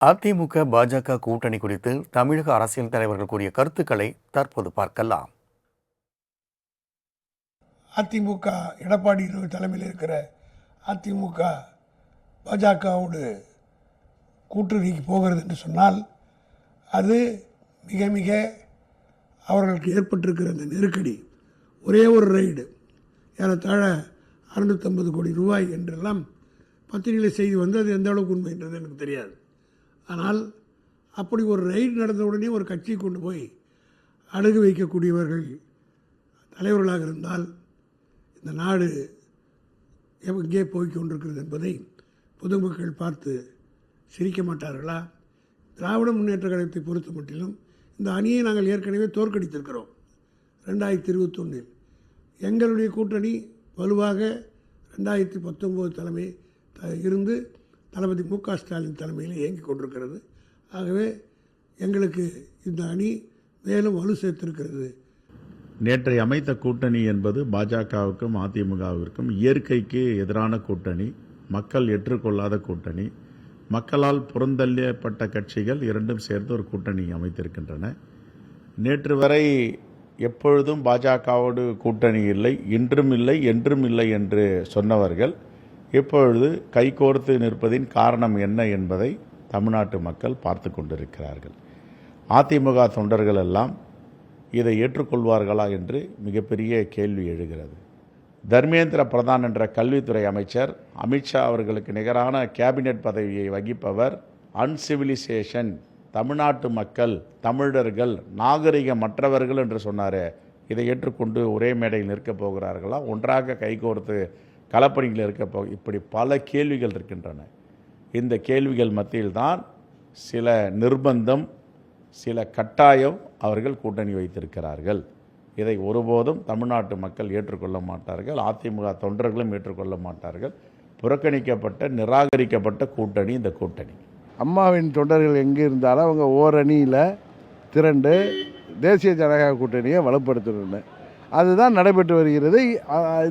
அதிமுக பாஜக கூட்டணி குறித்து தமிழக அரசியல் தலைவர்கள் கூறிய கருத்துக்களை தற்போது பார்க்கலாம். அதிமுக எடப்பாடி தலைமையில் இருக்கிற அதிமுக பாஜகவோடு கூட்டணிக்கு போகிறது என்று சொன்னால் அது மிக மிக அவர்களுக்கு ஏற்பட்டிருக்கிற அந்த நெருக்கடி ஒரே ஒரு ரைடு ஏறத்தாழ அறுநூற்றம்பது கோடி ரூபாய் என்றெல்லாம் பத்திரிகையில் செய்தி வந்து அது எந்த அளவுக்கு உண்மை என்றது எனக்கு தெரியாது. ஆனால் அப்படி ஒரு ரைடு நடந்த உடனே ஒரு கட்சியை கொண்டு போய் அடகு வைக்கக்கூடியவர்கள் தலைவர்களாக இருந்தால் இந்த நாடு எங்கே போய் கொண்டிருக்கிறது என்பதை பொதுமக்கள் பார்த்து சிரிக்க மாட்டார்களா? திராவிட முன்னேற்ற கழகத்தை பொறுத்த மட்டிலும் இந்த அணியை நாங்கள் ஏற்கனவே தோற்கடித்திருக்கிறோம். ரெண்டாயிரத்தி இருபத்தொன்னில் எங்களுடைய கூட்டணி வலுவாக ரெண்டாயிரத்தி பத்தொம்போது தலைமை த- இருந்து தளபதி மு க ஸ்டாலின் தலைமையில் இயங்கிக் கொண்டிருக்கிறது. ஆகவே எங்களுக்கு இந்த அணி மேலும் வலு சேர்த்திருக்கிறது. நேற்றை அமைத்த கூட்டணி என்பது பாஜகவுக்கும் அதிமுகவிற்கும் இயற்கைக்கு எதிரான கூட்டணி மக்கள் ஏற்றுக்கொள்ளாத கூட்டணி மக்களால் புறந்தள்ளப்பட்ட கட்சிகள் இரண்டும் சேர்ந்து ஒரு கூட்டணி அமைத்திருக்கின்றன. நேற்று வரை எப்பொழுதும் பாஜகவோடு கூட்டணி இல்லை இன்றும் இல்லை என்றும் இல்லை என்று சொன்னவர்கள் இப்பொழுது கைகோர்த்து நிற்பதின் காரணம் என்ன என்பதை தமிழ்நாட்டு மக்கள் பார்த்து கொண்டிருக்கிறார்கள். அதிமுக தொண்டர்கள் எல்லாம் இதை ஏற்றுக்கொள்வார்களா என்று மிகப்பெரிய கேள்வி எழுகிறது. தர்மேந்திர பிரதான் என்ற கல்வித்துறை அமைச்சர் அமித்ஷா அவர்களுக்கு நிகரான கேபினெட் பதவியை வகிப்பவர் அன்சிவிலைசேஷன். தமிழ்நாட்டு மக்கள் தமிழர்கள் நாகரிக மற்றவர்கள் என்று சொன்னாரே இதை ஏற்றுக்கொண்டு ஒரே மேடையில் நிற்கப் போகிறார்களா? ஒன்றாக கைகோர்த்து களப்பணியில் இருக்கப்போ இப்படி பல கேள்விகள் இருக்கின்றன. இந்த கேள்விகள் மத்தியில்தான் சில நிர்பந்தம் சில கட்டாயம் அவர்கள் கூட்டணி வைத்திருக்கிறார்கள். இதை ஒருபோதும் தமிழ்நாட்டு மக்கள் ஏற்றுக்கொள்ள மாட்டார்கள். அதிமுக தொண்டர்களும் ஏற்றுக்கொள்ள மாட்டார்கள். புறக்கணிக்கப்பட்ட நிராகரிக்கப்பட்ட கூட்டணி இந்த கூட்டணி. அம்மாவின் தொண்டர்கள் எங்கே இருந்தாலும் அவங்க ஓரணியில் திரண்டு தேசிய ஜனநாயக கூட்டணியை வலுப்படுத்தணும் அதுதான் நடைபெற்று வருகிறது.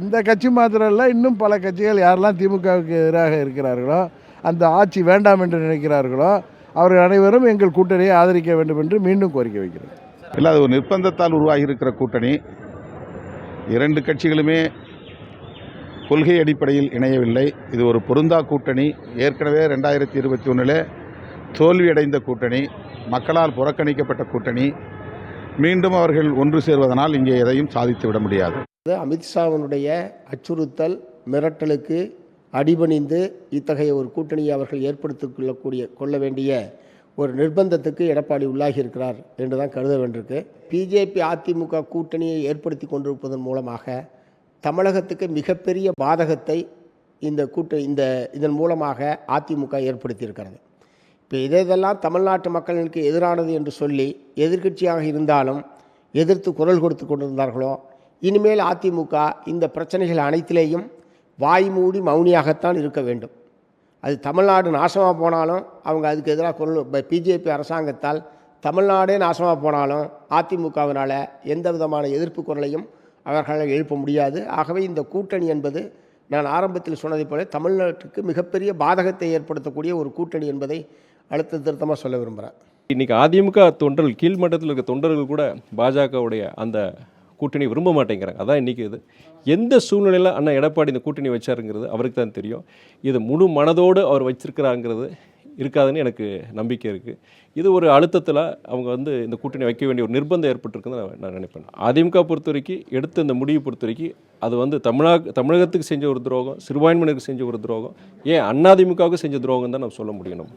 இந்த கட்சி மாத்திரம் இல்லை இன்னும் பல கட்சிகள் யாரெல்லாம் திமுகவுக்கு எதிராக இருக்கிறார்களோ அந்த ஆட்சி வேண்டாம் என்று நினைக்கிறார்களோ அவர்கள் அனைவரும் எங்கள் கூட்டணியை ஆதரிக்க வேண்டும் என்று மீண்டும் கோரிக்கை வைக்கிறேன். இல்லை அது ஒரு நிர்பந்தத்தால் உருவாகி இருக்கிற கூட்டணி. இரண்டு கட்சிகளுமே கொள்கை அடிப்படையில் இணையவில்லை. இது ஒரு பொருந்தா கூட்டணி. ஏற்கனவே ரெண்டாயிரத்தி இருபத்தி ஒன்றில் தோல்வியடைந்த கூட்டணி. மக்களால் புறக்கணிக்கப்பட்ட கூட்டணி. மீண்டும் அவர்கள் ஒன்று சேர்வதனால் இங்கே எதையும் சாதித்து விட முடியாது. அமித்ஷாவினுடைய அச்சுறுத்தல் மிரட்டலுக்கு அடிபணிந்து இத்தகைய ஒரு கூட்டணியை அவர்கள் ஏற்படுத்திக் கொள்ளக்கூடிய கொள்ள வேண்டிய ஒரு நிர்பந்தத்துக்கு எடப்பாடி உள்ளாகி இருக்கிறார் என்று தான் கருத வேண்டியிருக்கு. பிஜேபி அதிமுக கூட்டணியை ஏற்படுத்தி கொண்டிருப்பதன் மூலமாக தமிழகத்துக்கு மிகப்பெரிய பாதகத்தை இந்த கூட்ட இந்த இதன் மூலமாக அதிமுக ஏற்படுத்தியிருக்கிறது. இப்போ இதே இதெல்லாம் தமிழ்நாட்டு மக்களுக்கு எதிரானது என்று சொல்லி எதிர்க்கட்சியாக இருந்தாலும் எதிர்த்து குரல் கொடுத்து கொண்டிருந்தார்களோ இனிமேல் அதிமுக இந்த பிரச்சனைகள் அனைத்திலேயும் வாய் மூடி மௌனியாகத்தான் இருக்க வேண்டும். அது தமிழ்நாடு நாசமாக போனாலும் அவங்க அதுக்கு எதிராக குரல் பிஜேபி அரசாங்கத்தால் தமிழ்நாடே நாசமாக போனாலும் அதிமுகவினால் எந்த விதமான எதிர்ப்பு குரலையும் அவர்களால் எழுப்ப முடியாது. ஆகவே இந்த கூட்டணி என்பது நான் ஆரம்பத்தில் சொன்னதைப் போல தமிழ்நாட்டுக்கு மிகப்பெரிய பாதகத்தை ஏற்படுத்தக்கூடிய ஒரு கூட்டணி என்பதை அழுத்த திருத்தமாக சொல்ல விரும்புகிறேன் இன்றைக்கி அதிமுக தொண்டர்கள் கீழ்மட்டத்தில் இருக்க தொண்டர்கள் கூட பாஜகவுடைய அந்த கூட்டணி விரும்ப மாட்டேங்கிறாங்க. அதான் இன்னைக்கு இது. எந்த சூழ்நிலையில் அண்ணா எடப்பாடி இந்த கூட்டணி வச்சாருங்கிறது அவருக்கு தான் தெரியும். இது முழு மனதோடு அவர் வச்சிருக்கிறாங்கிறது இருக்காதுன்னு எனக்கு நம்பிக்கை இருக்குது இது ஒரு அழுத்தத்தில் அவங்க வந்து இந்த கூட்டணி வைக்க வேண்டிய ஒரு நிர்பந்தம் ஏற்பட்டிருக்குன்னு நான் நான் நினைப்பேன். அதிமுக பொறுத்த வரைக்கும் எடுத்த இந்த முடிவு பொறுத்த வரைக்கும் அது வந்து தமிழக தமிழகத்துக்கு செஞ்ச ஒரு துரோகம் சிறுபான்மையினருக்கு செஞ்ச ஒரு துரோகம் ஏன் அண்ணாதிமுகவுக்கு செஞ்ச துரோகம் தான் நம்ம சொல்ல முடியணும்.